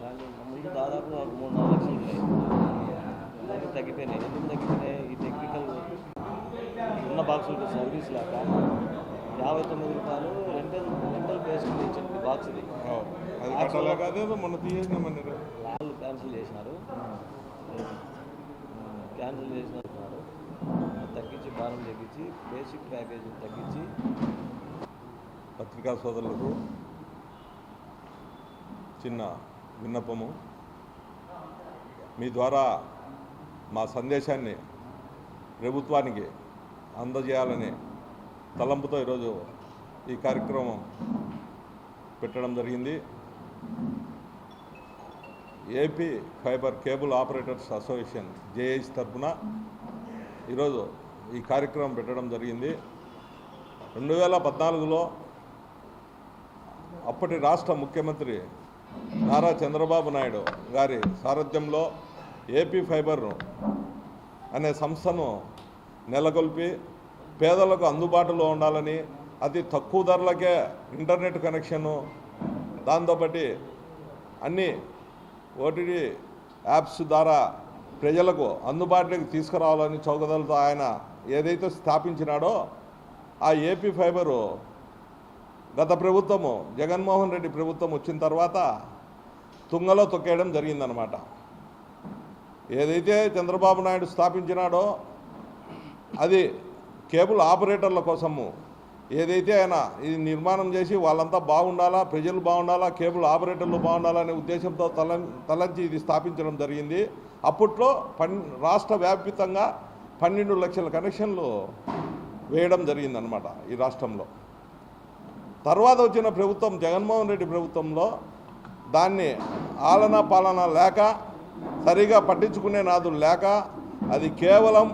కానీ ముందు దాదాపు ఒక మూడు నాలుగు లక్షలు ఉంటాయి. ఇవన్నీ తగ్గిపోయినాయి. ఎందుకు తగ్గిపోయినాయి? ఈ టెక్నికల్ ఉన్న బాక్సులకు సర్వీస్ లేక యాభై తొమ్మిది రూపాయలు రెంటల్ రెంటల్ బేస్డ్ ఇచ్చింది బాక్స్ ఇది. వాళ్ళు క్యాన్సిల్ చేసినారు. క్యాన్సిల్ చేసినారు తగ్గించి భారం తగ్గించి బేసిక్ ప్యాకేజీ తగ్గించి పత్రికా సోదరులకు చిన్న విన్నపము. మీ ద్వారా మా సందేశాన్ని ప్రభుత్వానికి అందజేయాలని తలంపుతో ఈరోజు ఈ కార్యక్రమం పెట్టడం జరిగింది. AP fibre cable operators association JAC తరఫున ఈరోజు ఈ కార్యక్రమం పెట్టడం జరిగింది. రెండు వేల పద్నాలుగులో అప్పటి రాష్ట్ర ముఖ్యమంత్రి నారా చంద్రబాబు నాయుడు గారి సారథ్యంలో ఏపీ ఫైబర్ అనే సంస్థను నెలకొల్పి పేదలకు అందుబాటులో ఉండాలని అతి తక్కువ ధరలకే ఇంటర్నెట్ కనెక్షను దాంతోపాటు అన్ని ఓటీటీ యాప్స్ ద్వారా ప్రజలకు అందుబాటులోకి తీసుకురావాలని చౌకదలతో ఆయన ఏదైతే స్థాపించినాడో ఆ ఏపీ ఫైబరు గత ప్రభుత్వము జగన్మోహన్ రెడ్డి ప్రభుత్వం వచ్చిన తర్వాత తుంగలో తొక్కేయడం జరిగిందనమాట ఏదైతే చంద్రబాబు నాయుడు స్థాపించినాడో అది కేబుల్ ఆపరేటర్ల కోసము ఏదైతే ఆయన ఇది నిర్మాణం చేసి వాళ్ళంతా బాగుండాలా ప్రజలు బాగుండాలా కేబుల్ ఆపరేటర్లు బాగుండాలనే ఉద్దేశంతో తల తలంచి ఇది స్థాపించడం జరిగింది. అప్పట్లో పన్ రాష్ట్ర వ్యాపితంగా పన్నెండు లక్షల కనెక్షన్లు వేయడం జరిగిందనమాట ఈ రాష్ట్రంలో. తర్వాత వచ్చిన ప్రభుత్వం జగన్మోహన్ రెడ్డి ప్రభుత్వంలో దాన్ని ఆలన పాలన లేక సరిగా పట్టించుకునే నాదులు లేక అది కేవలం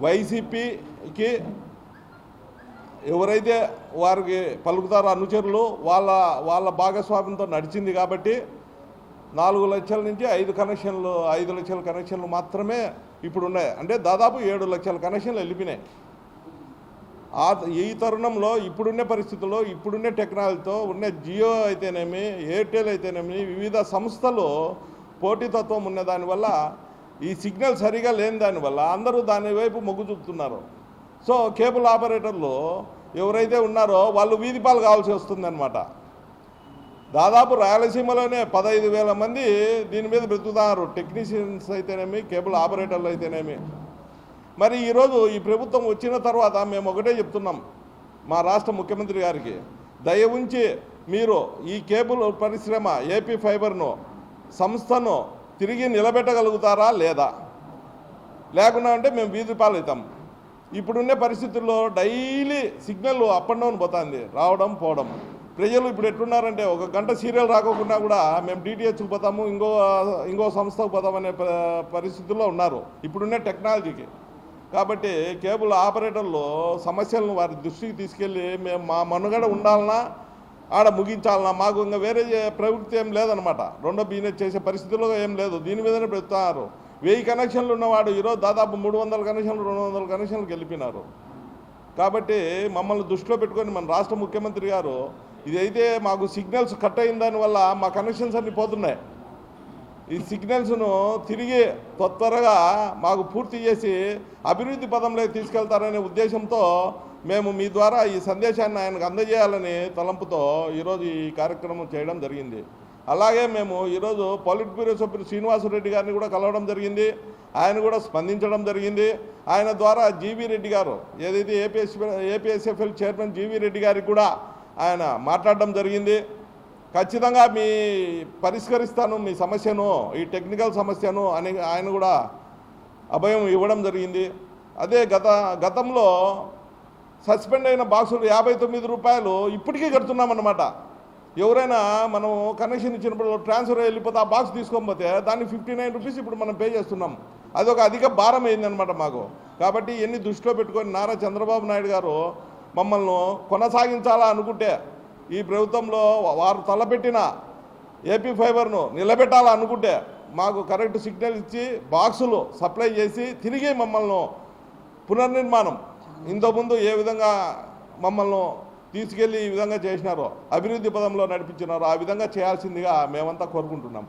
వైసీపీకి ఎవరైతే వారికి పలుకుతారో అనుచరులు వాళ్ళ వాళ్ళ భాగస్వామ్యంతో నడిచింది కాబట్టి నాలుగు లక్షల నుంచి ఐదు కనెక్షన్లు ఐదు లక్షల కనెక్షన్లు మాత్రమే ఇప్పుడు ఉన్నాయి అంటే దాదాపు ఏడు లక్షల కనెక్షన్లు వెళ్ళిపోయినాయి. ఆ ఈ తరుణంలో ఇప్పుడున్న పరిస్థితుల్లో ఇప్పుడున్న టెక్నాలజీతో ఉన్న జియో అయితేనేమి ఎయిర్టెల్ అయితేనేమి వివిధ సంస్థలు పోటీతత్వం ఉన్న దానివల్ల ఈ సిగ్నల్ సరిగా లేని దానివల్ల అందరూ దాని వైపు మొగ్గు చూపుతున్నారు. సో కేబుల్ ఆపరేటర్లు ఎవరైతే ఉన్నారో వాళ్ళు వీధిపాలు కావాల్సి వస్తుందన్నమాట. దాదాపు రాయలసీమలోనే పదహైదు వేల మంది దీని మీద బ్రతుకుతున్నారు టెక్నీషియన్స్ అయితేనేమి కేబుల్ ఆపరేటర్లు అయితేనేమి. మరి ఈరోజు ఈ ప్రభుత్వం వచ్చిన తర్వాత మేము ఒకటే చెప్తున్నాం మా రాష్ట్ర ముఖ్యమంత్రి గారికి దయ ఉంచి మీరు ఈ కేబుల్ పరిశ్రమ ఏపీ ఫైబర్ను సంస్థను తిరిగి నిలబెట్టగలుగుతారా లేదా? లేకుండా అంటే మేము వీధి పాలవుతాం. ఇప్పుడున్న పరిస్థితుల్లో daily signal up and down పోతుంది రావడం పోవడం. ప్రజలు ఇప్పుడు ఎట్లున్నారంటే ఒక గంట సీరియల్ రాకోకుండా కూడా మేము డిటిహెచ్కి పోతాము ఇంకో ఇంకో సంస్థకు పోతామనే పరిస్థితుల్లో ఉన్నారు. ఇప్పుడున్న టెక్నాలజీకి. కాబట్టి కేబుల్ ఆపరేటర్లు సమస్యలను వారి దృష్టికి తీసుకెళ్ళి మేము మా మనుగడ ఉండాలన్నా ఆడ ముగించాలన్నా మాకు ఇంకా వేరే ప్రవృత్తి ఏం లేదనమాట రెండో బిజినెస్ చేసే పరిస్థితుల్లో ఏం లేదు. దీని మీదనే పెడుతున్నారు వెయ్యి కనెక్షన్లు ఉన్నవాడు ఈరోజు దాదాపు మూడు వందల కనెక్షన్లు రెండు వందల కనెక్షన్లు గెలిపినారు. కాబట్టి మమ్మల్ని దృష్టిలో పెట్టుకొని మన రాష్ట్ర ముఖ్యమంత్రి గారు ఇదైతే మాకు సిగ్నల్స్ కట్ అయిన దానివల్ల మా కనెక్షన్స్ అన్నీ పోతున్నాయి. ఈ సిగ్నల్స్ను తిరిగి త్వరగా మాకు పూర్తి చేసి అభివృద్ధి పదంలోకి తీసుకెళ్తారనే ఉద్దేశంతో మేము మీ ద్వారా ఈ సందేశాన్ని ఆయనకు అందజేయాలని తలంపుతో ఈరోజు ఈ కార్యక్రమం చేయడం జరిగింది. అలాగే మేము ఈరోజు పాలిట్ బ్యూరో సభ్యులు శ్రీనివాసరెడ్డి గారిని కూడా కలవడం జరిగింది. ఆయన కూడా స్పందించడం జరిగింది. ఆయన ద్వారా జీవీ రెడ్డి గారు ఏదైతే A P S A P S F L chairman G V Reddy గారికి కూడా ఆయన మాట్లాడడం జరిగింది. ఖచ్చితంగా మీ పరిష్కరిస్తాను మీ సమస్యను ఈ టెక్నికల్ సమస్యను అని ఆయన కూడా అభయం ఇవ్వడం జరిగింది. అదే గత గతంలో సస్పెండ్ అయిన బాక్సులు యాభై తొమ్మిది రూపాయలు ఇప్పటికీ కడుతున్నామన్నమాట. ఎవరైనా మనం కనెక్షన్ ఇచ్చినప్పుడు ట్రాన్స్ఫర్ వెళ్ళిపోతే ఆ బాక్స్ తీసుకోకపోతే దాన్ని ఫిఫ్టీ నైన్ రూపీస్ ఇప్పుడు మనం పే చేస్తున్నాం. అది ఒక అధిక భారం అయిందనమాట మాకు. కాబట్టి ఎన్ని దృష్టిలో పెట్టుకొని నారా చంద్రబాబు నాయుడు గారు మమ్మల్ని కొనసాగించాలా అనుకుంటే ఈ ప్రభుత్వంలో వారు తలపెట్టిన ఏపీ ఫైబర్ను నిలబెట్టాలనుకుంటే మాకు కరెక్ట్ సిగ్నల్ ఇచ్చి బాక్సులు సప్లై చేసి తిరిగి మమ్మల్ని పునర్నిర్మాణం. ఇంతకుముందు ఏ విధంగా మమ్మల్ని తీసుకెళ్ళి ఈ విధంగా చేసినారో అభివృద్ధి పదంలో నడిపించినారో ఆ విధంగా చేయాల్సిందిగా మేమంతా కోరుకుంటున్నాం.